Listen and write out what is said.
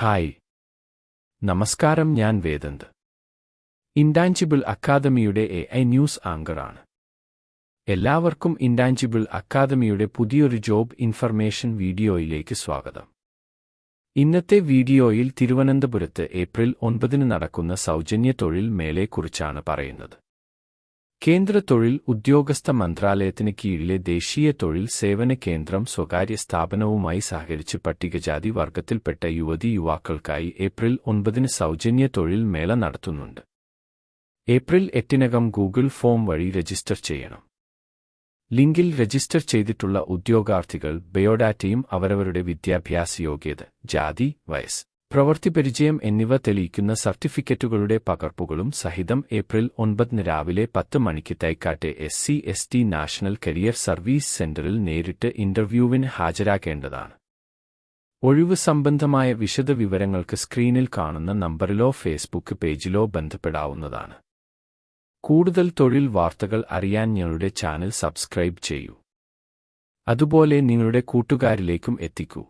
Hi. നമസ്കാരം ഞാൻ വേദന്ത്. ഇൻഡാൻജിബിൾ അക്കാദമിയുടെ എ ഐ ന്യൂസ് ആങ്കറാണ്. എല്ലാവർക്കും ഇൻഡാൻജിബിൾ അക്കാദമിയുടെ പുതിയൊരു ജോബ് ഇൻഫർമേഷൻ വീഡിയോയിലേക്ക് സ്വാഗതം. ഇന്നത്തെ വീഡിയോയിൽ തിരുവനന്തപുരത്ത് ഏപ്രിൽ ഒൻപതിന് നടക്കുന്ന സൗജന്യ തൊഴിൽ മേളയെക്കുറിച്ചാണ് പറയുന്നത്. കേന്ദ്ര തൊഴിൽ ഉദ്യോഗസ്ഥ മന്ത്രാലയത്തിന് കീഴിലെ ദേശീയ തൊഴിൽ സേവന കേന്ദ്രം സ്വകാര്യ സ്ഥാപനവുമായി സഹകരിച്ച് പട്ടികജാതി വർഗത്തിൽപ്പെട്ട യുവതി യുവാക്കൾക്കായി ഏപ്രിൽ ഒൻപതിന് സൗജന്യ തൊഴിൽ മേള നടത്തുന്നുണ്ട്. ഏപ്രിൽ എട്ടിനകം ഗൂഗിൾ ഫോം വഴി രജിസ്റ്റർ ചെയ്യണം. ലിങ്കിൽ രജിസ്റ്റർ ചെയ്തിട്ടുള്ള ഉദ്യോഗാർത്ഥികൾ ബയോഡാറ്റയും അവരവരുടെ വിദ്യാഭ്യാസ യോഗ്യത ജാതി വയസ്സ് പ്രവൃത്തിപരിചയം എന്നിവ തെളിയിക്കുന്ന സർട്ടിഫിക്കറ്റുകളുടെ പകർപ്പുകളും സഹിതം ഏപ്രിൽ ഒൻപതിന് രാവിലെ പത്ത് മണിക്ക് തൈക്കാട്ടെ S C S T national career service സെന്ററിൽ നേരിട്ട് ഇന്റർവ്യൂവിന് ഹാജരാക്കേണ്ടതാണ് ഒഴിവ് സംബന്ധമായ വിശദവിവരങ്ങൾക്ക് സ്ക്രീനിൽ കാണുന്ന നമ്പറിലോ ഫേസ്ബുക്ക് പേജിലോ ബന്ധപ്പെടാവുന്നതാണ്. കൂടുതൽ തൊഴിൽ വാർത്തകൾ അറിയാൻ ഞങ്ങളുടെ ചാനൽ സബ്സ്ക്രൈബ് ചെയ്യൂ. അതുപോലെ നിങ്ങളുടെ കൂട്ടുകാരിലേക്കും എത്തിക്കൂ.